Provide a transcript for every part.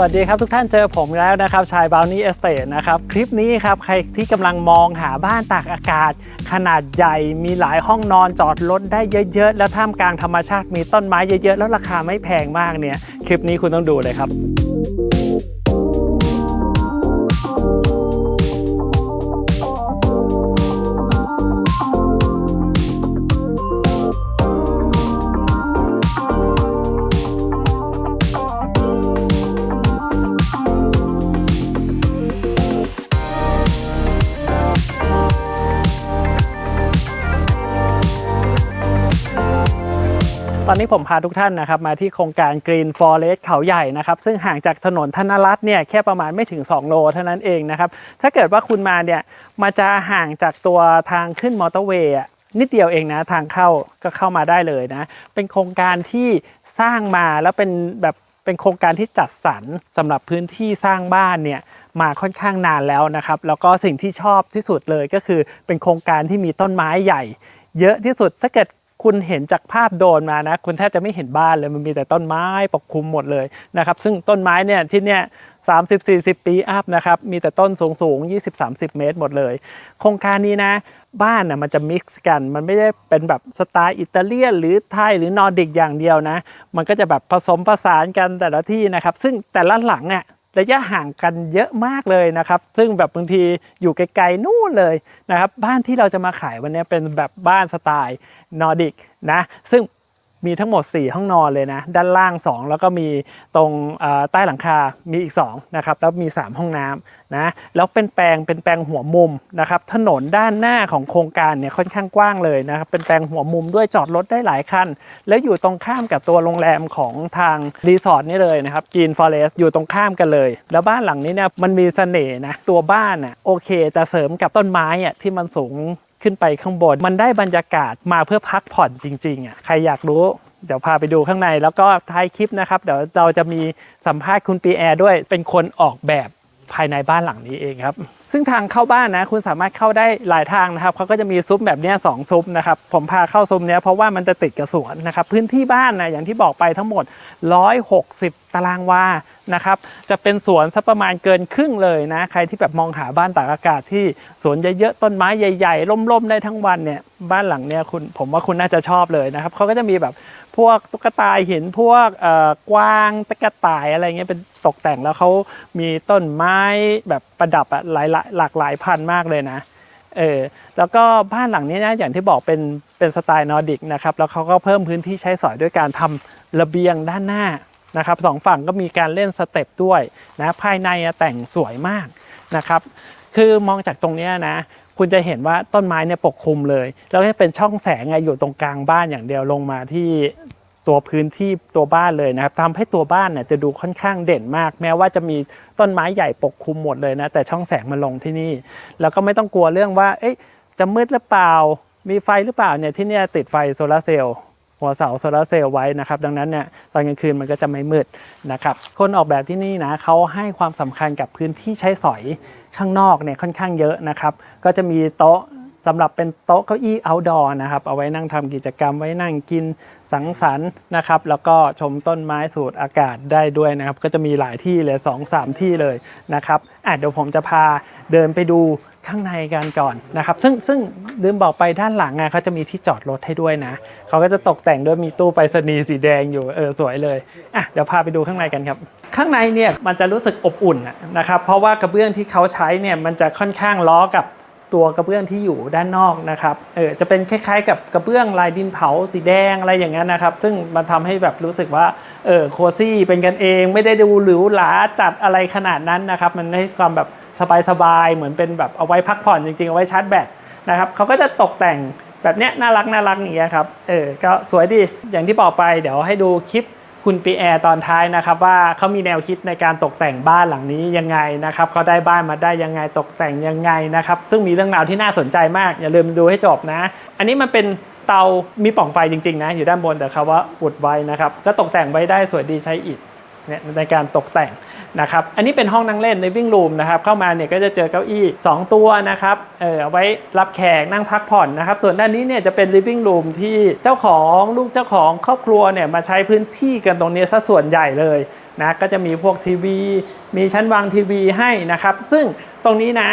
สวัสดีครับทุกท่านเจอผมแล้วนะครับชายบาวนี่เอสเตนะครับคลิปนี้ครับใครที่กำลังมองหาบ้านตากอากาศ ขนาดใหญ่มีหลายห้องนอนจอดรถได้เยอะๆ แล้วท่ามกลางธรรมชาติมีต้นไม้เยอะๆ แล้วราคาไม่แพงมากเนี่ย คลิปนี้คุณต้องดูเลยครับ ตอนนี้ผมพาทุกท่านนะครับมาที่โครงการ Green Forest เขาใหญ่นะครับซึ่งห่างจากถนนธนรัตน์เนี่ยแค่ประมาณไม่ถึง 2 โลเท่านั้นเองนะครับถ้าเกิดว่าคุณมาเนี่ยมาจะห่างจากตัวทางขึ้นมอเตอร์เวย์นิดเดียวเองนะทางเข้าก็เข้ามาได้เลยนะเป็นโครงการที่สร้างมาแล้วเป็นแบบเป็นโครงการที่จัดสรรสำหรับพื้นที่สร้างบ้านเนี่ยมาค่อนข้างนานแล้วนะครับแล้วก็สิ่งที่ชอบที่สุดเลยก็คือเป็นโครงการที่มีต้นไม้ใหญ่ เยอะที่สุดถ้าเกิด คุณเห็นจากภาพโดนมานะ คุณแทบจะไม่เห็นบ้านเลยมันมีแต่ต้นไม้ปกคลุมหมดเลยนะครับ ซึ่งต้นไม้เนี่ยที่เนี่ยสามสิบสี่สิบปีอัพนะครับ มีแต่ต้นสูงสูงยี่สิบสามสิบเมตรหมดเลย โครงการนี้นะ บ้านน่ะมันจะมิกซ์กัน มันไม่ได้เป็นแบบสไตล์อิตาเลียนหรือไทยหรือนอร์ดิกอย่างเดียวนะ มันก็จะแบบผสมผสานกันแต่ละที่นะครับ ซึ่งแต่ละหลังอะ ระยะห่างกันเยอะมากเลยนะครับ ซึ่งแบบบางทีอยู่ไกลๆนู่นเลยนะครับ บ้านที่เราจะมาขายวันนี้เป็นแบบบ้านสไตล์นอร์ดิกนะ ซึ่ง มีทั้งหมด 4 ห้องนอนเลยนะ ด้านล่าง 2 แล้วก็มีตรงใต้หลังคา มีอีก2นะครับ แล้วมี 3 ห้องน้ำนะ แล้วเป็นแปลง เป็นแปลงหัวมุมนะครับ ถนนด้านหน้าของโครงการเนี่ยค่อนข้างกว้างเลยนะครับ เป็นแปลงหัวมุมด้วยจอดรถได้หลายคัน แล้วอยู่ตรงข้ามกับตัวโรงแรมของทางรีสอร์ทนี่เลยนะครับกีนฟอเรสอยู่ตรงข้ามกันเลย แล้วบ้านหลังนี้เนี่ยมันมีเสน่ห์นะ ตัวบ้านอะโอเคแต่เสริมกับต้นไม้อะที่มันสูง ขึ้นไปข้างบน มันได้บรรยากาศมาเพื่อพักผ่อนจริงๆอะใครอยากรู้เดี๋ยวพาไปดูข้างในแล้วก็ท้ายคลิปนะครับ เดี๋ยวเราจะมีสัมภาษณ์คุณปีแอร์ด้วยเป็นคนออกแบบภายในบ้านหลังนี้เองครับ ซึ่งทางเข้าบ้านนะ คุณสามารถเข้าได้หลายทางนะครับเขาก็จะมีซุ้มแบบนี้สองซุ้มนะครับผมพาเข้าซุ้มเนี้ยเพราะว่ามันจะติดกับสวนนะครับพื้นที่บ้านนะอย่างที่บอกไปทั้งหมด 160 ตารางวานะครับจะเป็นสวนสักประมาณเกินครึ่งเลยนะใครที่แบบมองหาบ้านตากอากาศที่สวนเยอะๆต้นไม้ใหญ่ ๆ ร่มๆได้ทั้งวันเนี่ยบ้านหลังเนี่ยคุณผมว่าคุณน่าจะชอบเลยนะครับเขาก็จะมีแบบ พวกตุ๊กตาหินพวกเอ่อกวางตะกะต่ายอะไรเงี้ยเป็นตกแต่งแล้วเขามีต้นไม้แบบประดับอะหลายหลากหลายพันมากเลยนะเออแล้วก็บ้านหลังนี้นะอย่างที่บอกเป็นเป็นสไตล์นอร์ดิกนะครับแล้วเขาก็เพิ่มพื้นที่ใช้สอยด้วยการทำระเบียงด้านหน้านะครับสองฝั่งก็มีการเล่นสเต็ปด้วยนะภายในแต่งสวยมากนะครับคือมองจากตรงนี้นะ คุณจะเห็นว่าต้นไม้เนี่ยปกคลุมเลย แล้วก็เป็นช่องแสงไงอยู่ตรงกลางบ้านอย่างเดียวลงมาที่ตัวพื้นที่ตัวบ้านเลยนะครับทำให้ตัวบ้านเนี่ยจะดูค่อนข้างเด่นมาก แม้ว่าจะมีต้นไม้ใหญ่ปกคลุมหมดเลยนะแต่ช่องแสงมาลงที่นี่ แล้วก็ไม่ต้องกลัวเรื่องว่า เอ๊ะจะมืดหรือเปล่า มีไฟหรือเปล่าเนี่ยที่นี่ติดไฟโซลาร์เซลล์ หัวเสาโซลาร์เซลล์ไว้นะครับ ดังนั้นเนี่ยตอนกลางคืนมันก็จะไม่มืดนะครับ คนออกแบบที่นี่นะเขาให้ความสำคัญกับพื้นที่ใช้สอยข้างนอกเนี่ยค่อนข้างเยอะนะครับ ก็จะมีโต๊ะ สำหรับเป็นโต๊ะเก้าอี้ outdoor นะครับ เอาไว้นั่งทำกิจกรรมไว้นั่งกินสังสรรค์นะครับ แล้วก็ชมต้นไม้สูดอากาศได้ด้วยนะครับ ก็จะมีหลายที่เลย2อสามที่เลยนะครับอะเดี๋ยวผมจะพาเดินไปดูข้างในกันก่อนนะครับ ซึ่งซึ่งลืมบอกไปด้านหลังอะเขาจะมีที่จอดรถให้ด้วยนะ เขาก็จะตกแต่งด้วยมีตู้ไปรษณีย์สีแดงอยู่เออสวยเลยอะเดี๋ยวพาไปดูข้างในกันครับ ข้างในเนี่ยมันจะรู้สึกอบอุ่นนะครับ เพราะว่ากระเบื้องที่เขาใช้เนี่ยมันจะค่อนข้างล้อกับ ตัวกระเบื้องที่อยู่ด้านนอกนะครับ เออจะเป็นคล้ายๆ กับกระเบื้องลายดินเผาสีแดงอะไรอย่างเงี้ยนะครับ ซึ่งมันทำให้แบบรู้สึกว่า เออโคซี่เป็นกันเองไม่ได้ดูหรูหราจัดอะไรขนาดนั้นนะครับ มันให้ความแบบสบายๆ เหมือนเป็นแบบเอาไว้พักผ่อนจริงๆ เอาไว้ชาร์จแบตนะครับเขาก็จะตกแต่งแบบเนี้ยน่ารักน่ารักอย่างเงี้ยครับ เออ ก็สวยดี อย่างที่บอกไปเดี๋ยวให้ดูคลิป คุณปีแอร์ตอนท้ายนะครับว่าเขามีแนวคิดในการตกแต่งบ้านหลังนี้ยังไงนะครับเขาได้บ้านมาได้ยังไงตกแต่งยังไงนะครับซึ่งมีเรื่องราวที่น่าสนใจมากอย่าลืมดูให้จบนะ อันนี้มันเป็นเตามีปล่องไฟจริงๆนะอยู่ด้านบนแต่คาว่าอุดไว้นะครับก็ตกแต่งไว้ได้สวยดีใช้อิฐเนี่ยในการตกแต่ง นะครับ อันนี้เป็นห้องนั่งเล่น living room นะครับ เข้ามาเนี่ยก็จะเจอเก้าอี้ 2 ตัวนะครับ เออเอาไว้รับแขกนั่งพักผ่อนนะครับ ส่วนด้านนี้เนี่ยจะเป็น living room ที่เจ้าของลูกเจ้าของครอบครัวเนี่ยมาใช้พื้นที่กันตรงนี้ซะส่วนใหญ่เลยนะ ก็จะมีพวกทีวี มีชั้นวางทีวีให้นะครับ ซึ่งตรงนี้นะ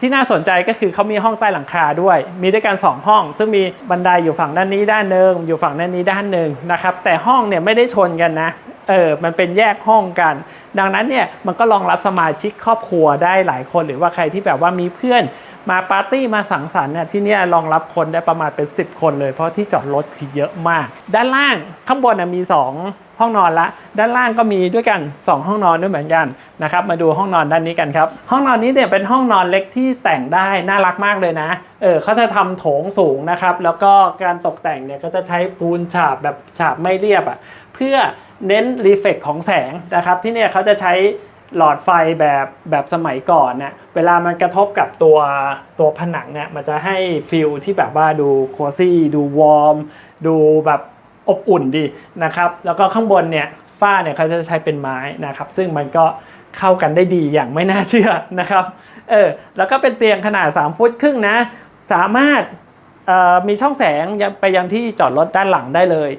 ที่น่าสนใจก็คือเขามีห้องใต้หลังคาด้วย มีด้วยกัน 2 ห้อง ซึ่งมีบันไดอยู่ฝั่งด้านนี้ด้านหนึ่งอยู่ฝั่งด้านนี้ด้านหนึ่งนะครับ แต่ห้องเนี่ยไม่ได้ชนกันนะ เออ มันเป็นแยกห้องกัน ดังนั้นเนี่ยมันก็รองรับสมาชิกครอบครัวได้หลายคน หรือว่าใครที่แบบว่ามีเพื่อน มาปาร์ตี้มาสังสรรค์เนี่ยที่นี่รองรับคนได้ประมาณเป็น 10 คนเลย เพราะที่จอดรถคือเยอะมาก ด้านล่างข้างบนนะมี 2 ห้องนอนละ ด้านล่างก็มีด้วยกัน 2 ห้องนอนด้วยเหมือนกันนะครับมาดูห้องนอนด้านนี้กันครับ ห้องนอนนี้เนี่ยเป็นห้องนอนเล็กที่แต่งได้น่ารักมากเลยนะเออเขาจะทำโถงสูงนะครับแล้วก็การตกแต่งเนี่ยก็จะใช้ปูนฉาบแบบฉาบไม่เรียบอะ่ะเพื่อเน้นรีเฟกของแสงนะครับที่เนี่ยเขาจะใช้ หลอดไฟแบบแบบสมัยก่อนเนี่ยเวลามันกระทบกับตัวตัวผนังเนี่ยมันจะให้ฟิลที่แบบว่าดูโคซี่ดูวอร์มดูแบบอบอุ่นดีนะครับ แล้วก็ข้างบนเนี่ยฝ้าเนี่ยเขาจะใช้เป็นไม้นะครับ ซึ่งมันก็เข้ากันได้ดีอย่างไม่น่าเชื่อนะครับเออแล้วก็เป็นเตียงขนาด 3 ฟุตครึ่งนะ สามารถออมีช่องแสงไปยังที่จอดรถด้านหลังได้เลย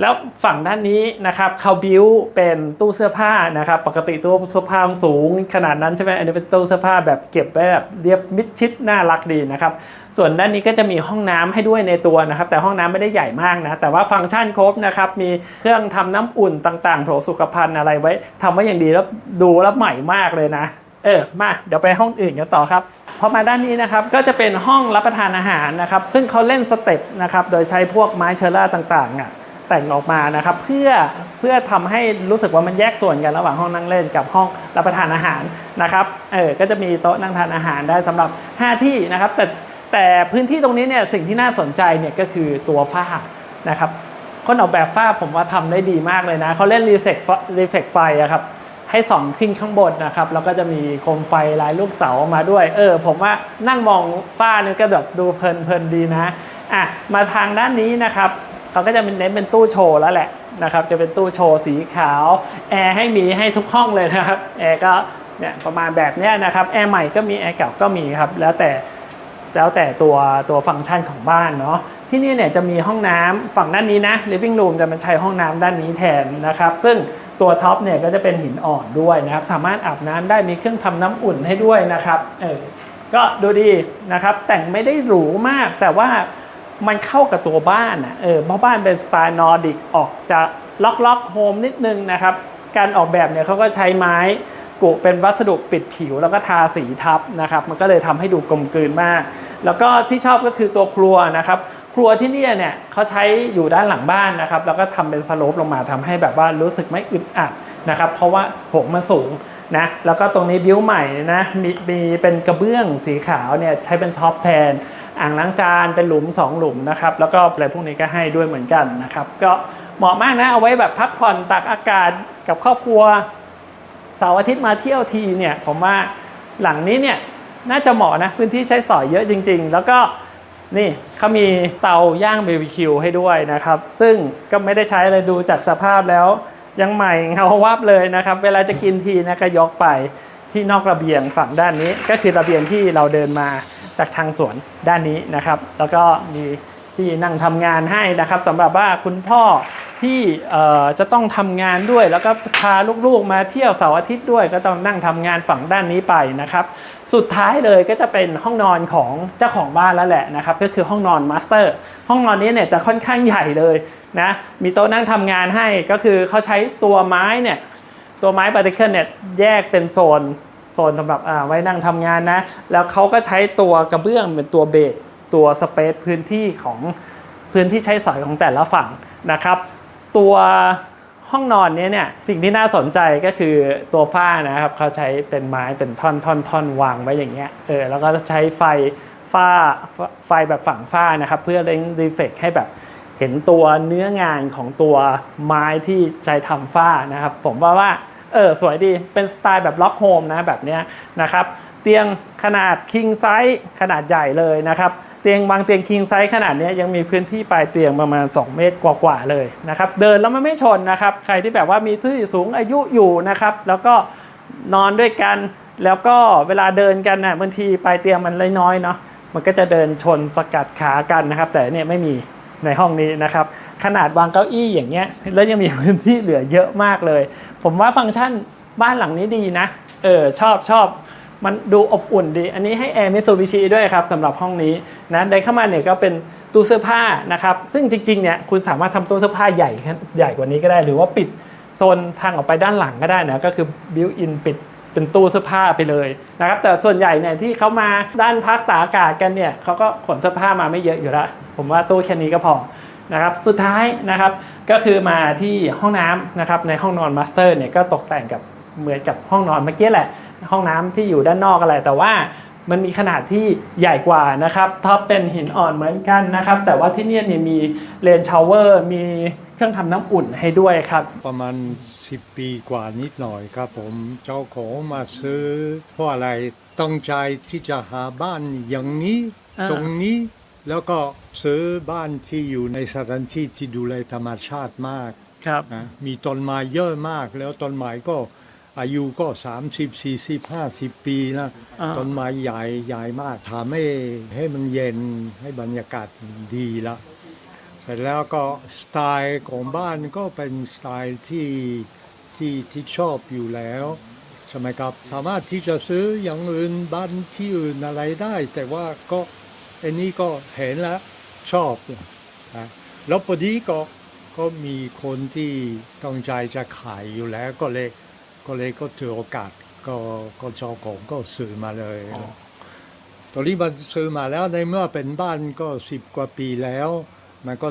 แล้วฝั่งด้านนี้นะครับเขาบิวเป็นตู้เสื้อผ้านะครับ ปกติตู้เสื้อผ้าสูงขนาดนั้นใช่ไหมอันนี้เป็นตู้เสื้อผ้าแบบเก็บไว้แบบเรียบมิดชิดน่ารักดีนะครับ ส่วนด้านนี้ก็จะมีห้องน้ำให้ด้วยในตัวนะครับ แต่ห้องน้ำไม่ได้ใหญ่มากนะ แต่ว่าฟังก์ชันครบนะครับ มีเครื่องทำน้ำอุ่นต่างๆโถสุขภัณฑ์อะไรไว้ทำไว้อย่างดีแล้วดูแล้วใหม่มากเลยนะ เออมาเดี๋ยวไปห้องอื่นกันต่อครับพอมาด้านนี้นะครับก็จะเป็นห้องรับประทานอาหารนะครับ ซึ่งเขาเล่นสเต็ปนะครับโดยใช้พวกไม้เชอร่าต่างๆอะ แต่งออกมานะครับ เพื่อเพื่อทำให้รู้สึกว่ามันแยกส่วนกันระหว่างห้องนั่งเล่นกับห้องรับประทานอาหารนะครับเออก็จะมีโต๊ะนั่งทานอาหารได้สำหรับ 5 ที่นะครับ แต่แต่พื้นที่ตรงนี้เนี่ยสิ่งที่น่าสนใจเนี่ยก็คือตัวฝ้านะครับคนออกแบบฝ้าผมว่าทำได้ดีมากเลยนะเขาเล่นรีเฟกรีเฟกไฟอะครับให้ส่องขึ้นข้างบนนะครับแล้วก็จะมีโคมไฟลายลูกเต๋ามาด้วย เออ ผมว่านั่งมองฝ้านี่ก็แบบดูเพลินเพลินดีนะอะมาทางด้านนี้นะครับ เขาก็จะเป็นเน้นเป็นตู้โชว์แล้วแหละนะครับจะเป็นตู้โชว์สีขาวแอร์ให้มีให้ทุกห้องเลยนะครับแอร์ก็เนี่ยประมาณแบบนี้นะครับแอร์ใหม่ก็มีแอร์เก่าก็มีครับแล้วแต่แล้วแต่ตัวตัวฟังก์ชันของบ้านเนาะที่นี่เนี่ยจะมีห้องน้ำฝั่งด้านนี้นะ living room จะมาใช้ห้องน้ำด้านนี้แทนนะครับซึ่งตัวท็อปเนี่ยก็จะเป็นหินอ่อนด้วยนะครับสามารถอาบน้ำได้มีเครื่องทำน้ำอุ่นให้ด้วยนะครับเออก็ดูดีนะครับแต่งไม่ได้หรูมากแต่ว่า มันเข้ากับตัวบ้านอะเออเพราะบ้านเป็นสไตล์นอร์ดิกออกจะล็อกล็อกโฮมนิดนึงนะครับ การออกแบบเนี่ยเขาก็ใช้ไม้กุเป็นวัสดุปิดผิวแล้วก็ทาสีทับนะครับ มันก็เลยทำให้ดูกลมกลืนมาก แล้วก็ที่ชอบก็คือตัวครัวนะครับ ครัวที่นี่เนี่ยเขาใช้อยู่ด้านหลังบ้านนะครับ แล้วก็ทำเป็นสโลปลงมาทำให้แบบว่ารู้สึกไม่อึดอัดนะครับ เพราะว่าโถงมันสูงนะแล้วก็ตรงนี้บิ้วใหม่นะมีมีเป็นกระเบื้องสีขาวเนี่ยใช้เป็นท็อปแทน อ่างล้างจานเป็นหลุม 2 หลุมนะครับแล้วก็อะไรพวกนี้ก็ให้ด้วยเหมือนกันนะครับก็เหมาะมากนะเอาไว้แบบพักผ่อนตากอากาศกับครอบครัวเสาร์อาทิตย์มาเที่ยวทีเนี่ยผมว่าหลังนี้เนี่ยน่าจะเหมาะนะพื้นที่ใช้สอยเยอะจริง ๆ แล้วก็นี่เขามีเตาย่าง BBQ ให้ด้วยนะครับ ซึ่งก็ไม่ได้ใช้เลยดูจากสภาพแล้วยังใหม่เงาวับเลยนะครับ เวลาจะกินทีนะก็ยกไป ที่นอกระเบียงฝั่งด้านนี้ ก็คือระเบียงที่เราเดินมาจากทางสวนด้านนี้นะครับ แล้วก็มีที่นั่งทำงานให้นะครับสำหรับว่าคุณพ่อที่จะต้องทำงานด้วย แล้วก็พาลูกๆมาเที่ยวเสาร์อาทิตย์ด้วย ก็ต้องนั่งทำงานฝั่งด้านนี้ไปนะครับ สุดท้ายเลยก็จะเป็นห้องนอนของเจ้าของบ้านแล้วแหละนะครับ ก็คือห้องนอนมาสเตอร์ห้องนอนนี้เนี่ยจะค่อนข้างใหญ่เลยนะมีโต๊ะนั่งทำงานให้ก็คือเขาใช้ตัวไม้เนี่ย ตัวไม้ปาร์ติเคิลเนี่ยแยกเป็นโซนโซนสำหรับไว้นั่งทำงานนะ แล้วเขาก็ใช้ตัวกระเบื้องเป็นตัวเบสตัวสเปซพื้นที่ของพื้นที่ใช้สอยของแต่ละฝั่งนะครับ ตัวห้องนอนเนี้เนี่ยสิ่งที่น่าสนใจก็คือตัวฝ้านะครับเขาใช้เป็นไม้เป็นท่อนท่อนท่อนวางไว้อย่างเงี้ยเออแล้วก็ใช้ไฟฝ้าไฟแบบฝั่งฝ้านะครับ เพื่อเร่งรีเฟกให้แบบเห็นตัวเนื้องานของตัวไม้ที่ใช้ทำฝ้านะครับ ผมว่าว่า เออสวยดีเป็นสไตล์แบบล็อกโฮมนะแบบเนี้ยนะครับเตียงขนาด king size ขนาดใหญ่เลยนะครับเตียงบางเตียงคิงไซส์ขนาดนี้ยังมีพื้นที่ปลายเตียงประมาณ 2 เมตรกว่าๆเลยนะครับเดินแล้วมันไม่ชนนะครับใครที่แบบว่ามีที่สูงอายุอยู่นะครับแล้วก็นอนด้วยกัน แล้วก็เวลาเดินกันน่ะบางทีปลายเตียงมันน้อยๆเนาะมันก็จะเดินชนสกัดขากันนะครับ แต่เนี่ยไม่มีในห้องนี้นะครับ ขนาดวางเก้าอี้อย่างเงี้ยแล้วยังมีพื้นที่เหลือเยอะมากเลย ผมว่าฟังก์ชันบ้านหลังนี้ดีนะ เออชอบชอบมันดูอบอุ่นดี อันนี้ให้แอร์มิซูบิชิด้วยครับสำหรับห้องนี้นะเดินเข้ามาเนี่ยก็เป็นตู้เสื้อผ้านะครับ ซึ่งจริงๆเนี่ยคุณสามารถทำตู้เสื้อผ้าใหญ่ใหญ่กว่านี้ก็ได้ หรือว่าปิดโซนทางออกไปด้านหลังก็ได้นะก็คือบิวอินปิดเป็นตู้เสื้อผ้าไปเลยนะครับแต่ส่วนใหญ่เนี่ยที่เขามาด้านพักตากอากาศกันเนี่ยเขาก็ขนเสื้อผ้ามาไม่เยอะอยู่แล้วผมว่าตู้แค่นี้ก็พอ นะครับสุดท้ายนะครับก็คือมาที่ห้องน้ำนะครับในห้องนอนมาสเตอร์เนี่ยก็ตกแต่งกับเหมือนกับห้องนอนเมื่อกี้แหละ ห้องน้ำที่อยู่ด้านนอกอะไรแต่ว่ามันมีขนาดที่ใหญ่กว่านะครับท็อปเป็นหินอ่อนเหมือนกันนะครับ แต่ว่าที่เนี่ยเนี่ยมีเลนชาวเวอร์มีเครื่องทำน้ำอุ่นให้ด้วยครับ ประมาณ 10 ปีกว่านิดหน่อยครับผมเจ้าของมาซื้อเพราะอะไรต้องใจที่จะหาบ้านอย่างนี้อ่าตรงนี้ แล้วก็ซื้อบ้านที่อยู่ในสถานที่ที่ดูแลธรรมชาติมากครับ นะมีต้นไม้เยอะมาก แล้วต้นไม้ก็อายุก็ 30 40 50 ปีนะอ่า ต้นไม้ใหญ่ใหญ่มากทำให้ให้มันเย็นให้บรรยากาศดีละเสร็จแล้วก็สไตล์ของบ้านก็เป็นสไตล์ที่ที่ที่ชอบอยู่แล้วใช่ไหมครับ สามารถที่จะซื้ออย่างอื่นบ้านที่อื่นอะไรได้ แต่ว่าก็ อันนี้ก็เห็นแล้วชอบนะแล้วพอดีก็ก็มีคนที่ต้องใจจะขายอยู่แล้วก็เลยก็เลยก็ถือโอกาสก็ก็เจ้าของก็ซื้อมาเลยตอนนี้มันซื้อมาแล้วในเมื่อเป็นบ้านก็สิบกว่าปีแล้ว มันก็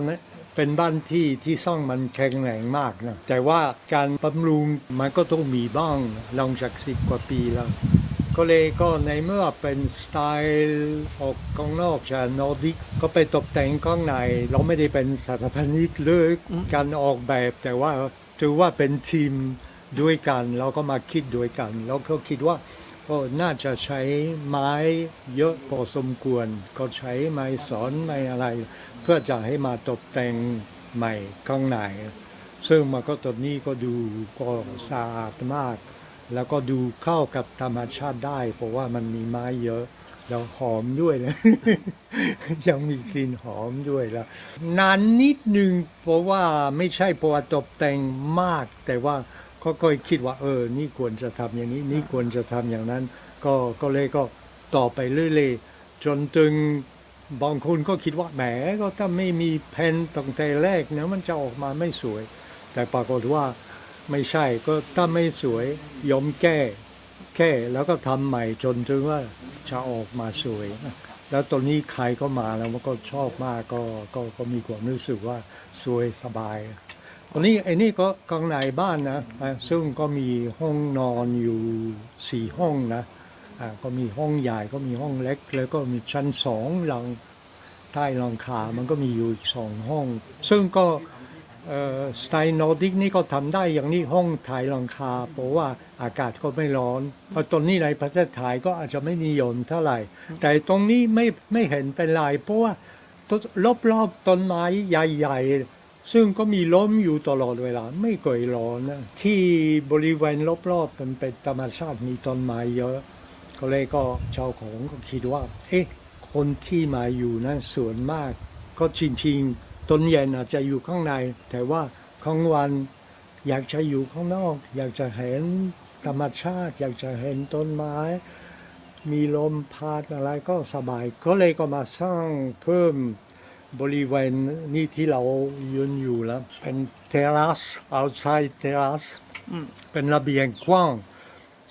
เป็นบ้านที่ที่สร้างมันแข็งแรงมากนะแต่ว่าการบำรุงมันก็ต้องมีบ้างหลังจากสิบกว่าปีแล้ว ก็เลยก็ในเมื่อเป็นสไตล์ออกข้างนอกจากนอร์ดิกก็ไปตกแต่งข้างใน เราไม่ได้เป็นสถาปนิกเลยการออกแบบแต่ว่าถือว่าเป็นทีมด้วยกัน เราก็มาคิดด้วยกันแล้วก็คิดว่าก็น่าจะใช้ไม้เยอะพอสมควร ก็ใช้ไม้สอนไม้อะไร เพื่อจะให้มาตกแต่งใหม่ข้างในซึ่งมันก็ตอนนี้ก็ดูก็สะอาดมาก แล้วก็ดูเข้ากับธรรมชาติได้ เพราะว่ามันมีไม้เยอะ แล้วหอมด้วยนะ ยังมีกลิ่นหอมด้วยแล้วนานนิดนึงเพราะว่าไม่ใช่เพราะว่าตกแต่งมาก แต่ว่าก็ค่อยคิดว่า เออ นี่ควรจะทำอย่างนี้ นี่ควรจะทำอย่างนั้น ก็ก็เลยก็ต่อไปเรื่อยๆจนถึงบางคนก็คิดว่าแหมก็ถ้าไม่มีแผ่นตั้งแต่แรกเนะมันจะออกมาไม่สวย แต่ปรากฏว่า ไม่ใช่ก็ถ้าไม่สวยยอมแก้แค่แล้วก็ทำใหม่จนถึงว่าจะออกมาสวย แล้วตอนนี้ใครก็มาแล้วมันก็ชอบมากก็ก็ก็มีความรู้สึกว่าสวยสบายตอนนี้ไอ้นี่ก็ข้างในบ้านนะซึ่งก็มีห้องนอนอยู่สี่ห้องนะก็มีห้องใหญ่ก็มีห้องเล็ก แล้วก็มีชั้นสองหลังใต้หลังคา มันก็มีอยู่อีกสองห้อง ซึ่งก็ สไตล์นอร์ดิกนี่ก็ทำได้อย่างนี้ห้องถ่ายหลังคาเพราะว่าอากาศก็ไม่ร้อนเพราะตอนนี้ในประเทศไทยก็อาจจะไม่นิยมเท่าไหร่ แต่ตรงนี้ไม่ไม่เห็นเป็นไรเพราะว่ารอบๆต้นไม้ใหญ่ๆ ซึ่งก็มีล้มอยู่ตลอดเวลาไม่เคยร้อนนะที่บริเวณรอบๆมันเป็นธรรมชาติมีต้นไม้เยอะ ก็เลยก็เจ้าของก็คิดว่า เอ๊ะคนที่มาอยู่นั้นส่วนมาก ก็จริงๆ ตอนเย็นอาจจะอยู่ข้างใน แต่ว่ากลางวันอยากจะอยู่ข้างนอก อยากจะเห็นธรรมชาติ อยากจะเห็นต้นไม้ มีลมพัดอะไรก็สบาย ก็เลยก็มาสร้างเพิ่มบริเวณนี้ที่เรายืนอยู่แล้ว เป็นเทรัส outside terrace เป็นระเบียงกว้าง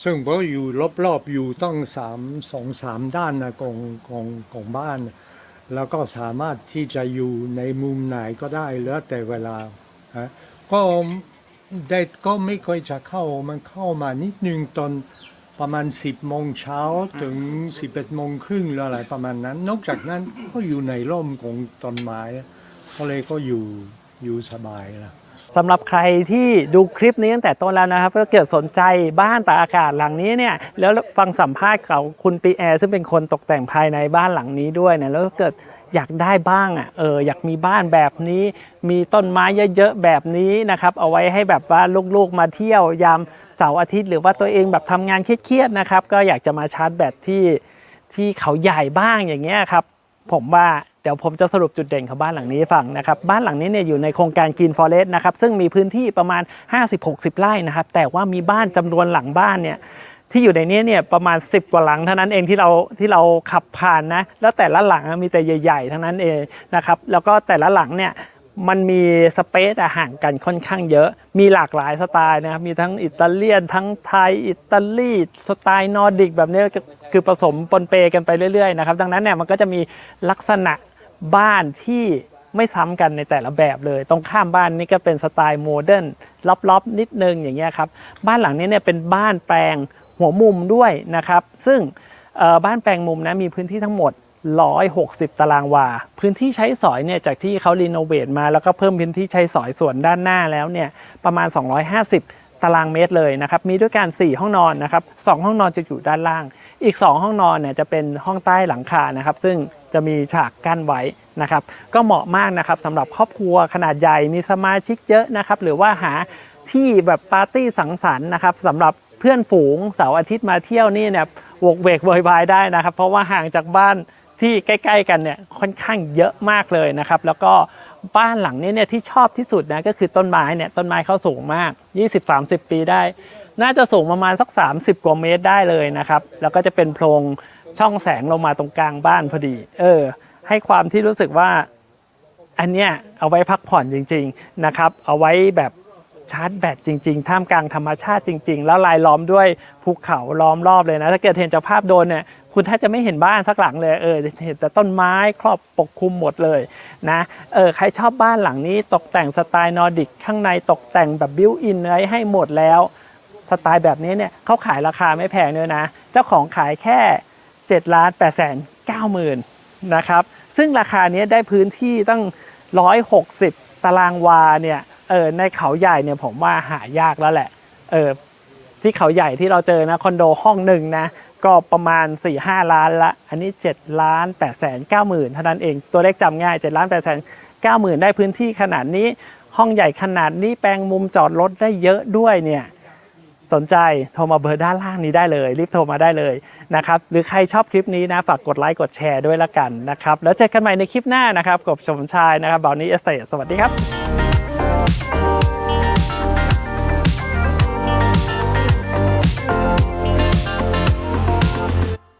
ซึ่งก็อยู่รอบๆอยู่ต้องสามสองสามด้านนะของของของบ้าน แล้วก็สามารถที่จะอยู่ในมุมไหนก็ได้แล้วแต่เวลาฮะก็ได้ก็ไม่ค่อยจะเข้ามันเข้ามานิดนึงตอนประมาณ 10โมงเช้าถึง 11โมงครึ่งหรืออะไรประมาณนั้น นอกจากนั้นก็อยู่ในร่มของต้นไม้ก็เลยก็อยู่อยู่สบายละ สำหรับใครที่ดูคลิปนี้ตั้งแต่ต้นแล้วนะครับก็เกิดสนใจบ้านตากอากาศหลังนี้เนี่ยแล้วฟังสัมภาษณ์ของคุณปีแอร์ซึ่งเป็นคนตกแต่งภายในบ้านหลังนี้ด้วยเนี่ยแล้วก็เกิดอยากได้บ้างอะเอออยากมีบ้านแบบนี้ มีต้นไม้เยอะๆแบบนี้นะครับ เอาไว้ให้แบบว่าลูกๆมาเที่ยวยามเสาร์อาทิตย์ หรือว่าตัวเองแบบทำงานเครียดๆนะครับ ก็อยากจะมาชาร์จแบตที่ที่เขาใหญ่บ้างอย่างเงี้ยครับ ผมว่า เดี๋ยวผมจะสรุปจุดเด่นของบ้านหลังนี้ให้ฟังนะครับ บ้านหลังนี้เนี่ยอยู่ในโครงการ Green Forest นะครับ ซึ่งมีพื้นที่ประมาณ 50-60 ไร่นะครับ แต่ว่ามีบ้านจำนวนหลังบ้านเนี่ยที่อยู่ในนี้เนี่ยประมาณ 10 กว่าหลังเท่านั้นเองที่เราที่เราขับผ่านนะ แล้วแต่ละหลังมีแต่ใหญ่ๆทั้งนั้นเองนะครับ แล้วก็แต่ละหลังเนี่ยมันมีสเปซห่างกันค่อนข้างเยอะ มีหลากหลายสไตล์นะครับ มีทั้งอิตาเลียน ทั้งไทย อิตาลีสไตล์นอร์ดิกแบบนี้คือผสมปนเปกันไปเรื่อยๆนะครับ ดังนั้นเนี่ยมันก็จะมีลักษณะ บ้านที่ไม่ซ้ำกันในแต่ละแบบเลย ตรงข้ามบ้านนี่ก็เป็นสไตล์โมเดิร์นล็อบๆ นิดนึงอย่างเงี้ยครับ บ้านหลังนี้เนี่ยเป็นบ้านแปลงหัวมุมด้วยนะครับ ซึ่งบ้านแปลงมุมนะมีพื้นที่ทั้งหมด 160 ตารางวา พื้นที่ใช้สอยเนี่ยจากที่เขารีโนเวทมาแล้วก็เพิ่มพื้นที่ใช้สอยส่วนด้านหน้าแล้วเนี่ยประมาณ 250 ตารางเมตรเลยนะครับ มีด้วยกัน 4 ห้องนอนนะครับสองห้องนอนจะอยู่ด้านล่าง อีก 2 ห้องนอนเนี่ยจะเป็นห้องใต้หลังคานะครับ ซึ่งจะมีฉากกั้นไว้นะครับ ก็เหมาะมากนะครับสำหรับครอบครัวขนาดใหญ่ มีสมาชิกเยอะนะครับ หรือว่าหาที่แบบปาร์ตี้สังสรรค์นะครับสำหรับเพื่อนฝูงเสาร์อาทิตย์มาเที่ยวนี่เนี่ยวกเวกโวยวายได้นะครับ เพราะว่าห่างจากบ้านที่ใกล้ ๆ กันเนี่ยค่อนข้างเยอะมากเลยนะครับ แล้วก็ บ้านหลังนี้เนี่ยที่ชอบที่สุดนะก็คือต้นไม้เนี่ยต้นไม้เขาสูงมาก 20-30 ปีได้ น่าจะสูงประมาณสัก 30 กว่าเมตรได้เลยนะครับ แล้วก็จะเป็นโพรงช่องแสงลงมาตรงกลางบ้านพอดี เออ ให้ความที่รู้สึกว่า อันเนี้ยเอาไว้พักผ่อนจริง ๆนะครับ เอาไว้แบบชาร์จแบตจริงๆ ท่ามกลางธรรมชาติจริง ๆ แล้วลายล้อมด้วยภูเขาล้อมรอบเลยนะ ถ้าเกิดเห็นจากภาพโดนเนี่ย คุณแทบจะไม่เห็นบ้านสักหลังเลย เออ เห็นแต่ต้นไม้ครอบปกคลุมหมดเลย นะเออใครชอบบ้านหลังนี้ตกแต่งสไตล์นอร์ดิกข้างในตกแต่งแบบบิวอินไว้ให้หมดแล้วสไตล์แบบนี้เนี่ยเขาขายราคาไม่แพงด้วยนะ เจ้าของขายแค่7ล้าน8แสน9หมื่นนะครับซึ่งราคานี้ได้พื้นที่ตั้ง 160 ตารางวาเนี่ยเออในเขาใหญ่เนี่ยผมว่าหายากแล้วแหละเออที่เขาใหญ่ที่เราเจอนะคอนโดห้องหนึ่งนะ ก็ประมาณ 4-5 ล้านละ อันนี้7ล้าน8แสน9หมื่นเท่านั้นเอง ตัวเลขจำง่าย7ล้าน8แสน9หมื่นได้พื้นที่ขนาดนี้ ห้องใหญ่ขนาดนี้แปลงมุมจอดรถได้เยอะด้วยเนี่ย สนใจโทรมาเบอร์ด้านล่างนี้ได้เลย รีบโทรมาได้เลยนะครับ หรือใครชอบคลิปนี้นะฝากกดไลค์กดแชร์ด้วยละกันนะครับ แล้วเจอกันใหม่ในคลิปหน้านะครับกับชมชายนะครับบาวนี้เอสเตสวัสดีครับ